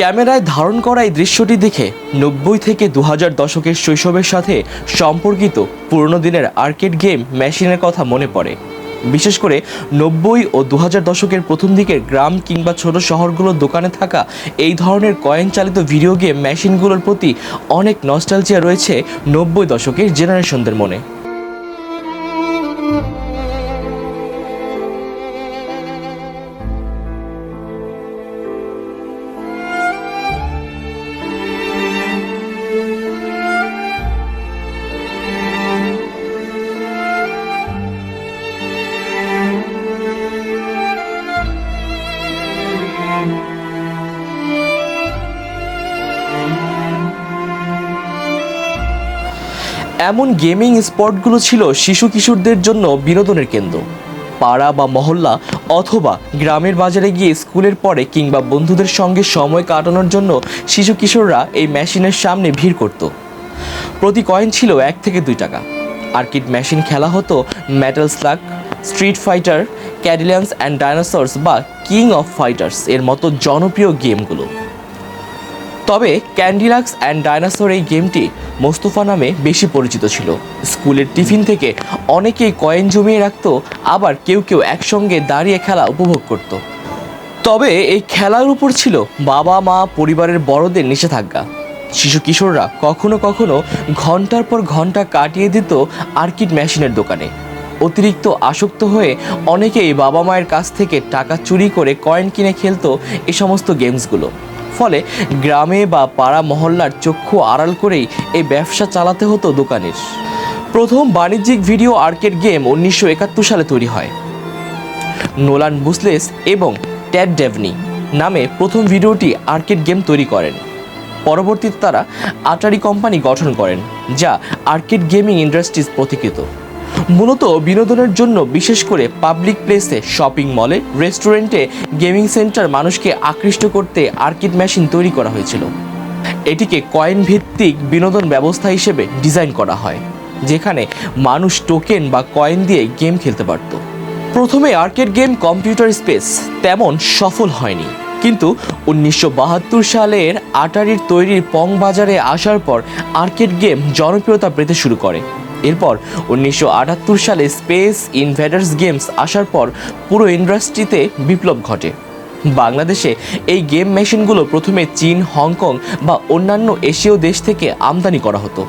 ক্যামেরায় ধারণ করা এই দৃশ্যটি দেখে নব্বই থেকে দু হাজার দশকের শৈশবের সাথে সম্পর্কিত পুরনো দিনের আর্কেড গেম মেশিনের কথা মনে পড়ে। বিশেষ করে নব্বই ও দু হাজার দশকের প্রথম দিকের গ্রাম কিংবা ছোট শহরগুলোর দোকানে থাকা এই ধরনের কয়েন চালিত ভিডিও গেম মেশিনগুলোর প্রতি অনেক নস্টালজিয়া রয়েছে নব্বই দশকের জেনারেশনদের মনে। এমন গেমিং স্পটগুলো ছিল শিশু কিশোরদের জন্য বিনোদনের কেন্দ্র। পাড়া বা মহল্লা অথবা গ্রামের বাজারে গিয়ে স্কুলের পরে কিংবা বন্ধুদের সঙ্গে সময় কাটানোর জন্য শিশু কিশোররা এই মেশিনের সামনে ভিড় করত। প্রতি কয়েন ছিল এক থেকে দুই টাকা। আর্কিড মেশিন খেলা হতো metal slug street fighter Cadillacs and dinosaurs বা কিং অফ ফাইটার্স এর মতো জনপ্রিয় গেমগুলো। তবে ক্যান্ডিলাক্স অ্যান্ড ডাইনাসোর এই গেমটি মোস্তফা নামে বেশি পরিচিত ছিল। স্কুলের টিফিন থেকে অনেকেই কয়েন জমিয়ে রাখত, আবার কেউ কেউ একসঙ্গে দাঁড়িয়ে খেলা উপভোগ করত। তবে এই খেলার উপর ছিল বাবা, মা, পরিবারের বড়দের নিষেধাজ্ঞা। শিশু কিশোররা কখনো কখনো ঘণ্টার পর ঘণ্টা কাটিয়ে দিত আর্কিড মেশিনের দোকানে। অতিরিক্ত আসক্ত হয়ে অনেকেই বাবা মায়ের কাছ থেকে টাকা চুরি করে কয়েন কিনে খেলতো এই সমস্ত গেমসগুলো। ফলে গ্রামে বা পাড়া মহল্লার চক্ষু আড়াল করেই এই ব্যবসা চালাতে হতো দোকানের। প্রথম বাণিজ্যিক ভিডিও আর্কেড গেম উনিশশো একাত্তর সালে তৈরি হয়। নোলান বুসলেস এবং ট্যাড ডেভনি নামে প্রথম ভিডিওটি আর্কেড গেম তৈরি করেন। পরবর্তীতে তারা আটারি কোম্পানি গঠন করেন, যা আর্কেড গেমিং ইন্ডাস্ট্রিজ প্রতীকৃত। মূলত বিনোদনের জন্য বিশেষ করে পাবলিক প্লেসে শপিং মলে রেস্টুরেন্টে গেমিং সেন্টার মানুষকে আকৃষ্ট করতে আর্কিড মেশিন তৈরি করা হয়েছিল। এটিকে কয়েন ভিত্তিক বিনোদন ব্যবস্থা হিসেবে ডিজাইন করা হয়, যেখানে মানুষ টোকেন বা কয়েন দিয়ে গেম খেলতে পারত। প্রথমে আর্কেড গেম কম্পিউটার স্পেস তেমন সফল হয়নি, কিন্তু উনিশশো বাহাত্তর সালের আটারির তৈরির পং বাজারে আসার পর আর্কেড গেম জনপ্রিয়তা পেতে শুরু করে। এরপর উনিশশো আটাত্তর সালে স্পেস ইনভেডার্স গেমস আসার পর পুরো ইন্ডাস্ট্রিতে বিপ্লব ঘটে। বাংলাদেশে এই গেম মেশিনগুলো প্রথমে চীন, হংকং বা অন্যান্য এশীয় দেশ থেকে আমদানি করা হতো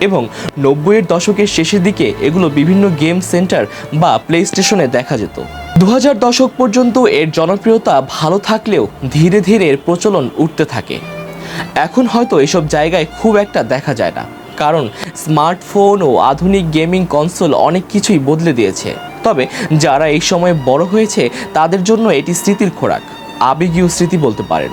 এবং নব্বইয়ের দশকের শেষের দিকে এগুলো বিভিন্ন গেম সেন্টার বা প্লে স্টেশনে দেখা যেত। দু হাজার দশক পর্যন্ত এর জনপ্রিয়তা ভালো থাকলেও ধীরে ধীরে এর প্রচলন উঠতে থাকে। এখন হয়তো এসব জায়গায় খুব একটা দেখা যায় না। কারণ স্মার্টফোন ও আধুনিক গেমিং কনসোল অনেক কিছুই বদলে দিয়েছে। তবে যারা এই সময় বড় হয়েছে, তাদের জন্য এটি স্মৃতির খোরাক। আবেগীয় স্মৃতি বলতে পারেন।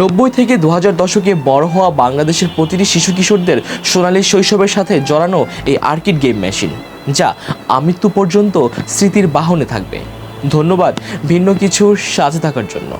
নব্বই থেকে দু হাজার দশকে বড় হওয়া বাংলাদেশের প্রতিটি শিশু কিশোরদের সোনালী শৈশবের সাথে জড়ানো এই আর্কিড গেম মেশিন, যা আমৃত্যু পর্যন্ত স্মৃতির বাহনে থাকবে। ধন্যবাদ ভিন্ন কিছুর সাথে থাকার জন্য।